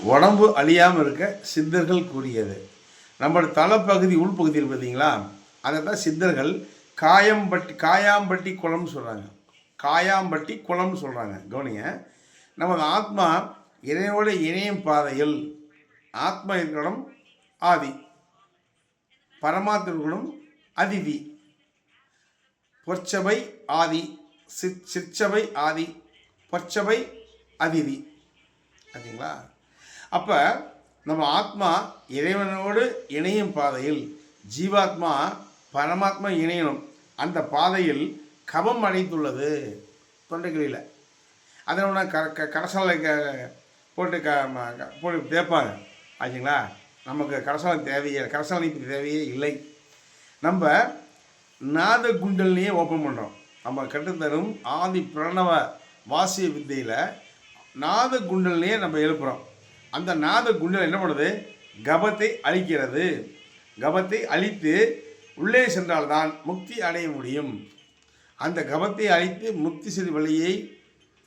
உடம்பு அழியாமல் இருக்க சித்தர்கள் கூறியது. நம்மளோட தலைப்பகுதி உள்பகுதியில் பார்த்தீங்களா? அதை தான் சித்தர்கள் காயம்பட்டி காயாம்பட்டி குளம்னு சொல்கிறாங்க காயாம்பட்டி குளம்னு சொல்கிறாங்க கவனிங்க. நமது ஆத்மா இணையோட இணையும் பாதையில் ஆத்மா ஆதி பரமாத்மகுணம் அதிதி பொற்சபை ஆதி சிற் சிற்சபை ஆதி பொற்சபை அதிதி. ஓகேங்களா அப்போ நம்ம ஆத்மா இறைவனோடு இணையும் பாதையில் ஜீவாத்மா பரமாத்மா இணையணும். அந்த பாதையில் கபம் அடைத்துள்ளது தொண்டைகளில் அதை ஒன்று க க கரசாலை க போட்டு க ம- போட்டு தேய்ப்பாங்க. ஆச்சுங்களா நமக்கு கரசாலை தேவையே கரசாலை தேவையே இல்லை. நம்ம நாத குண்டல்லையே ஓப்பன் பண்ணுறோம் நம்ம கற்றுத்தரும் ஆதி பிரணவ வாசிய வித்தையில் நாத குண்டல்லையே நம்ம எழுப்புகிறோம் அந்த நாத குண்டல் என்ன பண்ணுது? கபத்தை அழிக்கிறது. கபத்தை அழித்து உள்ளே சென்றால்தான் முக்தி அடைய முடியும். அந்த கபத்தை அழித்து முக்தி சிறு வழியை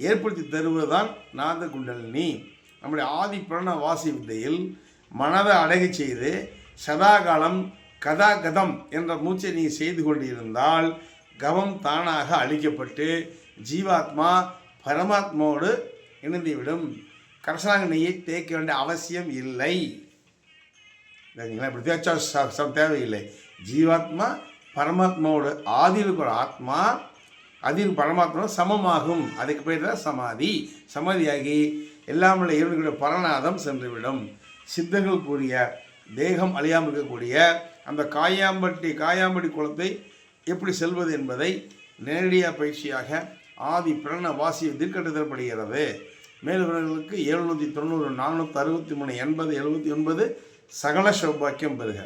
ஏற்படுத்தி தருவதுதான் நாத குண்டலினி. நம்முடைய ஆதி பிரண வாசி வித்தையில் மனதை அடகச் செய்து சதாகாலம் கதாகதம் என்ற மூச்சை நீ செய்து கொண்டிருந்தால் கவம் தானாக அழிக்கப்பட்டு ஜீவாத்மா பரமாத்மாவோடு இணைந்துவிடும். கரசாங்க நெய்யை தேய்க்க வேண்டிய அவசியம் இல்லை. சரிங்களா இப்படி தேய்ச்சா தேவையில்லை. ஜீவாத்மா பரமாத்மாவோட ஆதியில் இருக்கிற ஆத்மா அதில் பரமாத்மா சமமாகும். அதுக்கு பேர் தான் சமாதி. சமாதியாகி எல்லாம் உள்ள இறைவனுடைய பரநாதம் சென்றுவிடும். சித்தர்கள் கூறிய தேகம் அழியாமல் இருக்கக்கூடிய அந்த காயாம்பட்டி காயாம்பட்டி குளத்தை எப்படி செல்வது என்பதை நேரடியாக பயிற்சியாக ஆதி பிரண வாசிய தீர்க்கட்டுதல்படுகிறது மேலுவர்களுக்கு எழுநூற்றி தொண்ணூறு நானூற்றி அறுபத்தி மூணு எண்பது எழுபத்தி ஒன்பது சகல சௌபாக்கியம் பெறுக.